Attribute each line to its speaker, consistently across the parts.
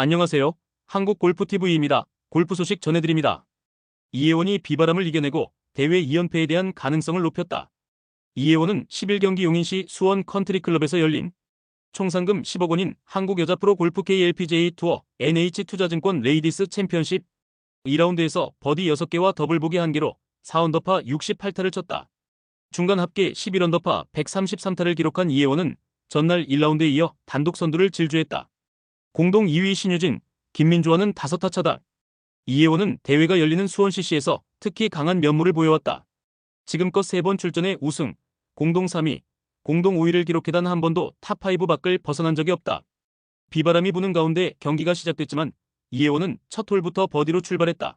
Speaker 1: 안녕하세요. 한국 골프TV입니다. 골프 소식 전해드립니다. 이혜원이 비바람을 이겨내고 대회 2연패에 대한 가능성을 높였다. 이혜원은 11경기 용인시 수원 컨트리클럽에서 열린 총 상금 10억 원인 한국 여자 프로 골프 KLPGA 투어 NH투자증권 레이디스 챔피언십 2라운드에서 버디 6개와 더블 보기 1개로 4언더파 68타를 쳤다. 중간 합계 11언더파 133타를 기록한 이혜원은 전날 1라운드에 이어 단독 선두를 질주했다. 공동 2위 신유진, 김민주와는 5타 차다. 이혜원은 대회가 열리는 수원 CC에서 특히 강한 면모를 보여왔다. 지금껏 3번 출전해 우승, 공동 3위, 공동 5위를 기록해 단 한 번도 탑5 밖을 벗어난 적이 없다. 비바람이 부는 가운데 경기가 시작됐지만 이혜원은 첫 홀부터 버디로 출발했다.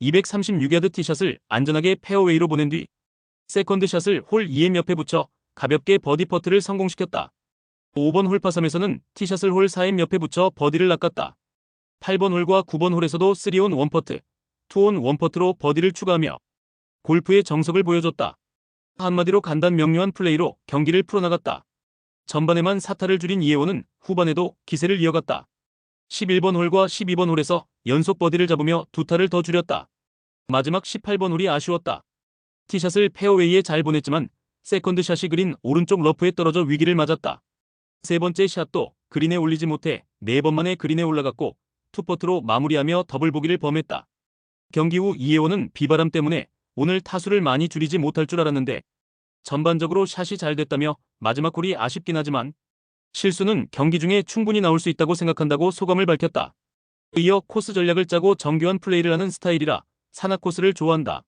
Speaker 1: 236야드 티샷을 안전하게 페어웨이로 보낸 뒤 세컨드 샷을 홀 2엠 옆에 붙여 가볍게 버디 퍼트를 성공시켰다. 5번 홀 파삼에서는 티샷을 홀 4엠 옆에 붙여 버디를 낚았다. 8번 홀과 9번 홀에서도 3온 원퍼트, 2온 원퍼트로 버디를 추가하며 골프의 정석을 보여줬다. 한마디로 간단 명료한 플레이로 경기를 풀어나갔다. 전반에만 사타를 줄인 이혜원은 후반에도 기세를 이어갔다. 11번 홀과 12번 홀에서 연속 버디를 잡으며 두 타를 더 줄였다. 마지막 18번 홀이 아쉬웠다. 티샷을 페어웨이에 잘 보냈지만 세컨드 샷이 그린 오른쪽 러프에 떨어져 위기를 맞았다. 세 번째 샷도 그린에 올리지 못해 네 번 만에 그린에 올라갔고 투퍼트로 마무리하며 더블 보기를 범했다. 경기 후 이혜원은 비바람 때문에 오늘 타수를 많이 줄이지 못할 줄 알았는데 전반적으로 샷이 잘 됐다며 마지막 홀이 아쉽긴 하지만 실수는 경기 중에 충분히 나올 수 있다고 생각한다고 소감을 밝혔다. 이어 코스 전략을 짜고 정교한 플레이를 하는 스타일이라 산악 코스를 좋아한다.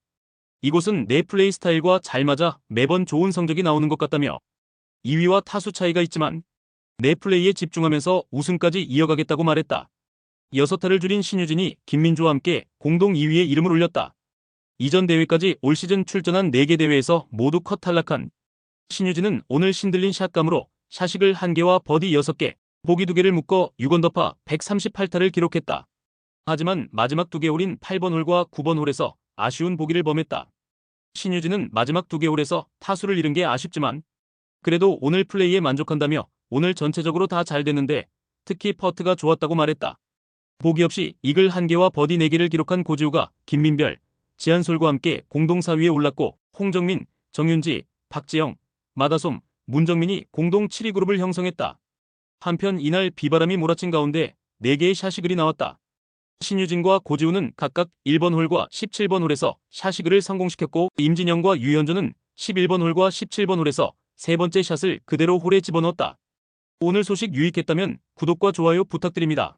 Speaker 1: 이곳은 내 플레이 스타일과 잘 맞아 매번 좋은 성적이 나오는 것 같다며 2위와 타수 차이가 있지만 내 플레이에 집중하면서 우승까지 이어가겠다고 말했다. 6타를 줄인 신유진이 김민주와 함께 공동 2위에 이름을 올렸다. 이전 대회까지 올 시즌 출전한 4개 대회에서 모두 컷 탈락한 신유진은 오늘 신들린 샷감으로 샤식을 1개와 버디 6개, 보기 2개를 묶어 6언더파 138타를 기록했다. 하지만 마지막 2개 홀인 8번 홀과 9번 홀에서 아쉬운 보기를 범했다. 신유진은 마지막 2개 홀에서 타수를 잃은 게 아쉽지만 그래도 오늘 플레이에 만족한다며 오늘 전체적으로 다 잘 됐는데 특히 퍼트가 좋았다고 말했다. 보기 없이 이글 1개와 버디 4개를 기록한 고지우가 김민별, 지한솔과 함께 공동 4위에 올랐고 홍정민, 정윤지, 박지영, 마다솜, 문정민이 공동 7위 그룹을 형성했다. 한편 이날 비바람이 몰아친 가운데 4개의 샤시글이 나왔다. 신유진과 고지우는 각각 1번 홀과 17번 홀에서 샤시글을 성공시켰고 임진영과 유현조는 11번 홀과 17번 홀에서 세 번째 샷을 그대로 홀에 집어넣었다. 오늘 소식 유익했다면 구독과 좋아요 부탁드립니다.